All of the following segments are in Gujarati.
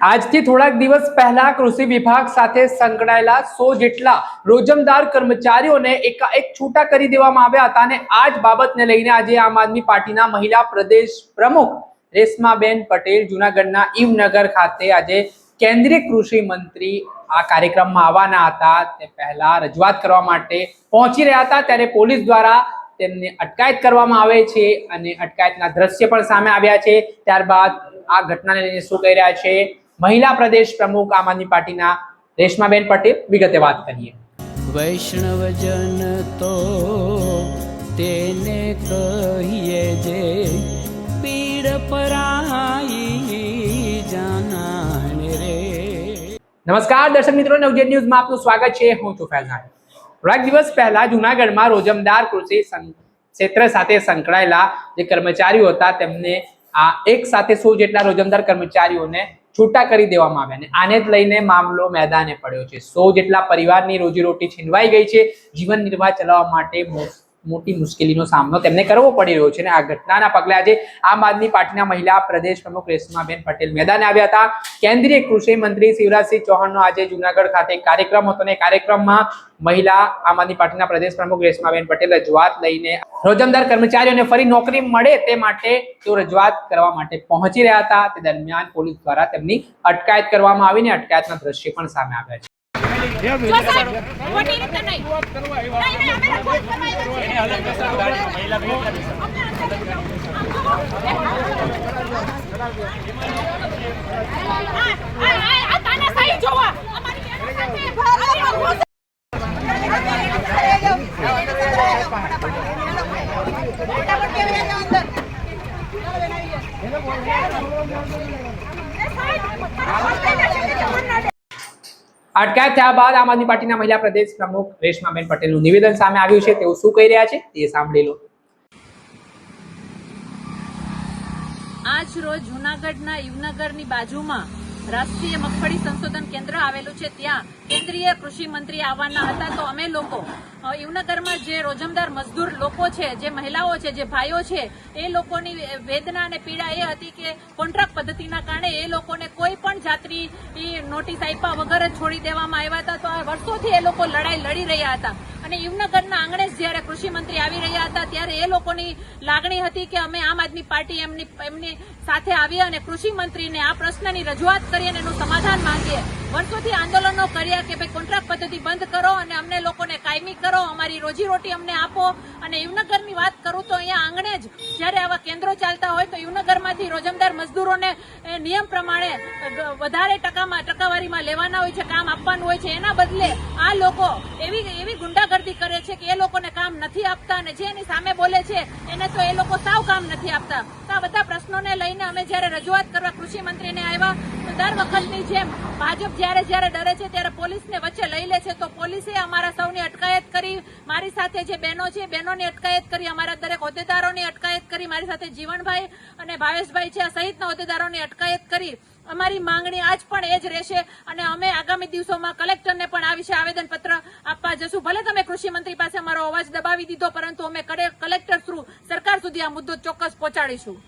આજથી થોડાક દિવસ પહેલા કૃષિ વિભાગ સાથે સંકળાયેલા સો જેટલા રોજમદાર કર્મચારીઓને એકાએક છૂટા કરી દેવામાં આવ્યા હતા અને આ જ બાબતને લઈને આજે આમ આદમી પાર્ટીના મહિલા પ્રદેશ પ્રમુખ રેશમાબેન પટેલ જુનાગઢના ઈવનગર ખાતે આજે કેન્દ્રીય કૃષિ મંત્રી આ કાર્યક્રમમાં આવવાના હતા. તે પહેલા રજૂઆત કરવા માટે પહોંચી રહ્યા હતા. ત્યારે પોલીસ દ્વારા તેમને અટકાયત કરવામાં આવે છે અને અટકાયતના દ્રશ્ય પણ સામે આવ્યા છે. ત્યારબાદ આ ઘટનાને લઈને શું કહી રહ્યા છે? મહિલા પ્રદેશ પ્રમુખ આમ આદમી પાર્ટીના રેશમાબેન પટેલ વિગતે વાત કરીએ. વૈષ્ણવજન તો તેને કહીએ જે પીડ પરાઈ રે નમસ્કાર, દર્શક મિત્રો નવજેટ ન્યૂઝમાં આપનું સ્વાગત છે. હું છું ફૈઝાન. થોડાક દિવસ પહેલા જુનાગઢમાં રોજમદાર કૃષિ ક્ષેત્ર સાથે સંકળાયેલા જે કર્મચારીઓ હતા, તેમને આ એક સાથે સો જેટલા રોજમદાર કર્મચારીઓને છૂટા કરી દેવામાં આવ્યા અને આને જ લઈને મામલો મેદાને પડ્યો છે. સો જેટલા પરિવારની રોજીરોટી છીનવાઈ ગઈ છે. જીવન નિર્વાહ ચલાવવા માટે મોટી મુશ્કેલીનો સામનો તેમને કરવો પડી રહ્યો છે અને આ ઘટનાના પગલે આજે આમ આદમી પાર્ટીના મહિલા પ્રદેશ પ્રમુખ રેશમાબેન પટેલ મેદાને આવ્યા હતા. કેન્દ્રીય કૃષિ મંત્રી શિવરાજસિંહ ચૌહાણનો આજે જુનાગઢ ખાતે કાર્યક્રમ હતો અને કાર્યક્રમમાં મહિલા આમ આદમી પાર્ટીના પ્રદેશ પ્રમુખ રેશમાબેન પટેલ રજૂઆત લઈને રોજમદાર કર્મચારીઓને ફરી નોકરી મળે તે માટે તેઓ રજૂઆત કરવા માટે પહોંચી રહ્યા હતા. તે દરમિયાન પોલીસ દ્વારા તેમની અટકાયત કરવામાં આવીને અટકાયતના દ્રશ્ય પણ સામે આવ્યા છે. જો સાહેબ, ખોટી રીતે નહીં. નહીં, નહીં, અમે રજૂઆત કરવા આવ્યા છીએ. આ- આ- આ- આ તાનાશાહી જોવા. અમારી બહેનો સાથે અટકાયત થયા બાદ આમ આદમી પાર્ટીના મહિલા પ્રદેશ પ્રમુખ રેશમાબેન પટેલનું નિવેદન સામે આવ્યું છે. તેઓ શું કહી રહ્યા છે તે સાંભળી લો. આજ રોજ જૂનાગઢના યુવનગરની બાજુમાં રાષ્ટ્રીય મગફળી સંશોધન કેન્દ્ર આવેલું છે ત્યાં કેન્દ્રીય કૃષિ મંત્રી આવવાના હતા. તો અમે લોકો યુવનગરમાં જે રોજમદાર મજદૂર લોકો છે, જે મહિલાઓ છે, જે ભાઈઓ છે, એ લોકોની વેદના અને પીડા એ હતી કે કોન્ટ્રાક્ટ પદ્ધતિના કારણે એ લોકોને કોઈ પણ જાતની નોટિસ આપ્યા વગર જ છોડી દેવામાં આવ્યા હતા. તો આ વર્ષોથી એ લોકો લડાઈ લડી રહ્યા હતા. અને યુવનગરના આંગણે જ જ્યારે કૃષિ મંત્રી આવી રહ્યા હતા, ત્યારે એ લોકોની લાગણી હતી કે અમે આમ આદમી પાર્ટી એમની એમની સાથે આવીએ અને કૃષિ મંત્રીને આ પ્રશ્નની રજૂઆત કરીએ અને એનું સમાધાન માંગીએ. વર્ષોથી આંદોલનો કર્યા કે ભાઈ કોન્ટ્રાક્ટ પદ્ધતિ બંધ કરો અને અમને લોકોને કાયમી કરો, અમારી રોજીરોટી અમને આપો. અને યુવનગરની વાત કરું તો અહીંયા આંગણે જ જ્યારે આવા કેન્દ્રો ચાલતા હોય તો યુવનગરમાંથી રોજમદાર મજદૂરોને નિયમ પ્રમાણે વધારે ટકામાં ટકાવારીમાં લેવાના હોય છે, કામ આપવાનું હોય છે. એના બદલે આ લોકો એવી એવી ગુંડાગર્દી કરે છે કે એ લોકોને કામ નથી આપતા અને જે એની સામે બોલે છે એને તો એ લોકો સાવ કામ નથી આપતા. તો આ બધા પ્રશ્નોને લઈને અમે જ્યારે રજૂઆત કરવા કૃષિ મંત્રીને આવ્યા, તો દર વખતની જેમ ભાજપ જ્યારે જ્યારે ડરે છે ત્યારે પોલીસને વચ્ચે લઈ લે છે. તો પોલીસે અમારા સૌની અટકાયત કરી, મારી સાથે જે બહેનો છે, બહેનોની અટકાયત કરી, અમારા દરેક હોદ્દેદારોની અટકાયત કરી, મારી સાથે જીવનભાઈ અને ભાવેશભાઈ છે સહિતના હોદ્દેદારોની અટકાયત કરી. અમારી માંગણી આજ પણ એ જ રહેશે અને અમે આગામી દિવસોમાં કલેક્ટરને પણ આ વિશે આવેદનપત્ર આપવા જશું. ભલે તમે કૃષિ મંત્રી પાસે અમારો અવાજ દબાવી દીધો, પરંતુ અમે કલેક્ટર થ્રુ સરકાર સુધી આ મુદ્દો ચોક્કસ પહોંચાડીશું.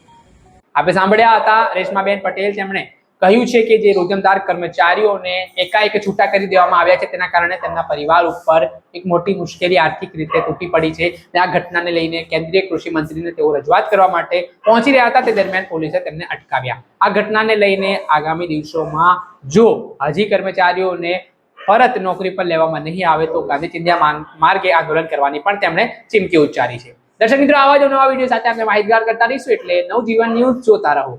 આપણે સાંભળ્યા હતા રેશમાબેન પટેલ તેમણે કહ્યું છે કે જે રોજમદાર કર્મચારીઓને એકાએક છૂટા કરી દેવામાં આવ્યા છે, તેના કારણે તેમના પરિવાર ઉપર એક મોટી મુશ્કેલી આર્થિક રીતે તૂટી પડી છે. અને આ ઘટનાને લઈને કેન્દ્રીય કૃષિ મંત્રીને તેઓ રજૂઆત કરવા માટે પહોંચી રહ્યા હતા. તે દરમિયાન પોલીસે તેમને અટકાવ્યા. આ ઘટનાને લઈને આગામી દિવસોમાં જો હજી કર્મચારીઓને પરત નોકરી પર લેવામાં નહીં આવે તો ગાંધી ચિંધ્યા માર્ગે આંદોલન કરવાની પણ તેમણે ચીમકી ઉચ્ચારી છે. દર્શક મિત્રો, આવા જ નવા વીડિયો સાથે આપણે માહિતગાર કરતા રહીશું એટલે નવજીવન ન્યૂઝ જોતા રહો.